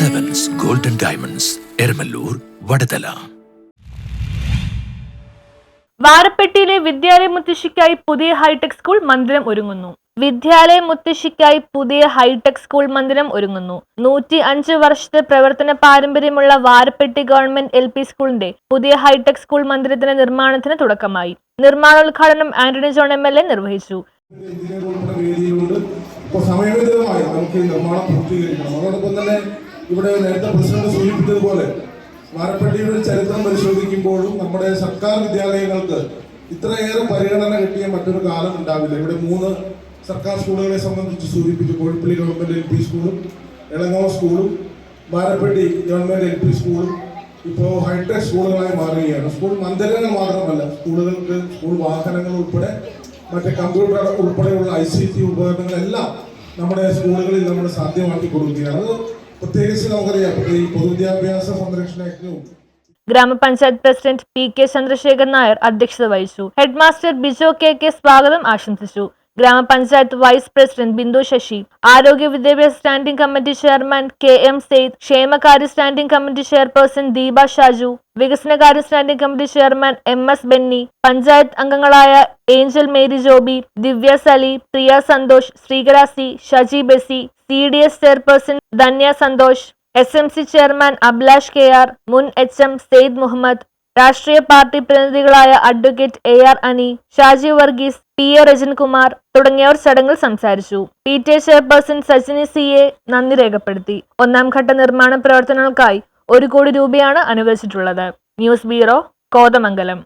Diamonds Eramalloor Vadathala വാരപ്പെട്ടിയിലെ വിദ്യാലയ മുത്തശ്ശിക്കായി പുതിയ ഹൈടെക് സ്കൂൾ മന്ദിരം ഒരുങ്ങുന്നു. വിദ്യാലയ മുത്തശ്ശിക്കായി പുതിയ ഹൈടെക് സ്കൂൾ മന്ദിരം ഒരുങ്ങുന്നു. നൂറ്റി അഞ്ച് വർഷത്തെ പ്രവർത്തന പാരമ്പര്യമുള്ള വാരപ്പെട്ടി ഗവൺമെന്റ് എൽ പി സ്കൂളിന്റെ പുതിയ ഹൈടെക് സ്കൂൾ മന്ദിരത്തിന്റെ നിർമ്മാണത്തിന് തുടക്കമായി. നിർമ്മാണോദ്ഘാടനം Antony John M L A നിർവഹിച്ചു. ഇപ്പോൾ സമയബന്ധിതമായി നമുക്ക് ഈ നിർമ്മാണം പൂർത്തീകരിക്കണം. അതോടൊപ്പം തന്നെ ഇവിടെ നേരത്തെ പ്രസിഡന്റ് സൂചിപ്പിച്ചതുപോലെ വാരപ്പള്ളിയുടെ ചരിത്രം പരിശോധിക്കുമ്പോഴും നമ്മുടെ സർക്കാർ വിദ്യാലയങ്ങൾക്ക് ഇത്രയേറെ പരിഗണന കിട്ടിയ മറ്റൊരു കാലം ഉണ്ടാവില്ല. ഇവിടെ മൂന്ന് സർക്കാർ സ്കൂളുകളെ സംബന്ധിച്ച് സൂചിപ്പിച്ചു. കോഴിപ്പള്ളി ഗവൺമെന്റ് എൽ പി സ്കൂളും എളങ്ങോ സ്കൂളും വാരപ്പള്ളി ഗവൺമെന്റ് എൽ പി സ്കൂളും ഇപ്പോൾ ഹൈടെക് സ്കൂളുകളായി മാറുകയാണ്. സ്കൂൾ മന്ദിരങ്ങൾ മാത്രമല്ല സ്കൂളുകൾക്ക് സ്കൂൾ വാഹനങ്ങൾ ഉൾപ്പെടെ മറ്റ് കമ്പ്യൂട്ടർ ഉൾപ്പെടെയുള്ള ഐ സി ടി ഉപകരണങ്ങളെല്ലാം നമ്മുടെ സ്കൂളുകളിൽ നമ്മൾ സാധ്യമാക്കി കൊടുക്കുകയാണ്. അത് പൊതുവിദ്യാഭ്യാസ സംരക്ഷണ ഗ്രാമപഞ്ചായത്ത് president P K Chandrasekhar Nair അധ്യക്ഷത വഹിച്ചു. ഹെഡ്മാസ്റ്റർ ബിജോ കെ കെ സ്വാഗതം ആശംസിച്ചു. ഗ്രാമപഞ്ചായത്ത് വൈസ് പ്രസിഡന്റ് ബിന്ദു ശശി ആരോഗ്യ വിദ്യാഭ്യാസ standing committee chairman K M Sayed ക്ഷേമകാര്യ standing committee chairperson Deepa Shaju വികസനകാര്യ standing committee chairman M S Benny panchayat അംഗങ്ങളായ Angel Mary Joby Divya Sali Priya Santhosh Sreekara C Shaji Besi C D S chairperson Dhanya Santhosh S M C chairman Ablash K R മുൻ H M Sayed Muhammad രാഷ്ട്രീയ party പ്രതിനിധികളായ advocate A R Ani Shaji Varghese P A Rajankumar തുടങ്ങിയവർ ചടങ്ങിൽ സംസാരിച്ചു. P T A chairperson Sajini C A നന്ദി രേഖപ്പെടുത്തി. ഒന്നാം ഘട്ട നിർമ്മാണ പ്രവർത്തനങ്ങൾക്കായി ഒരു കോടി രൂപയാണ് അനുവദിച്ചിട്ടുള്ളത്. News bureau Kothamangalam.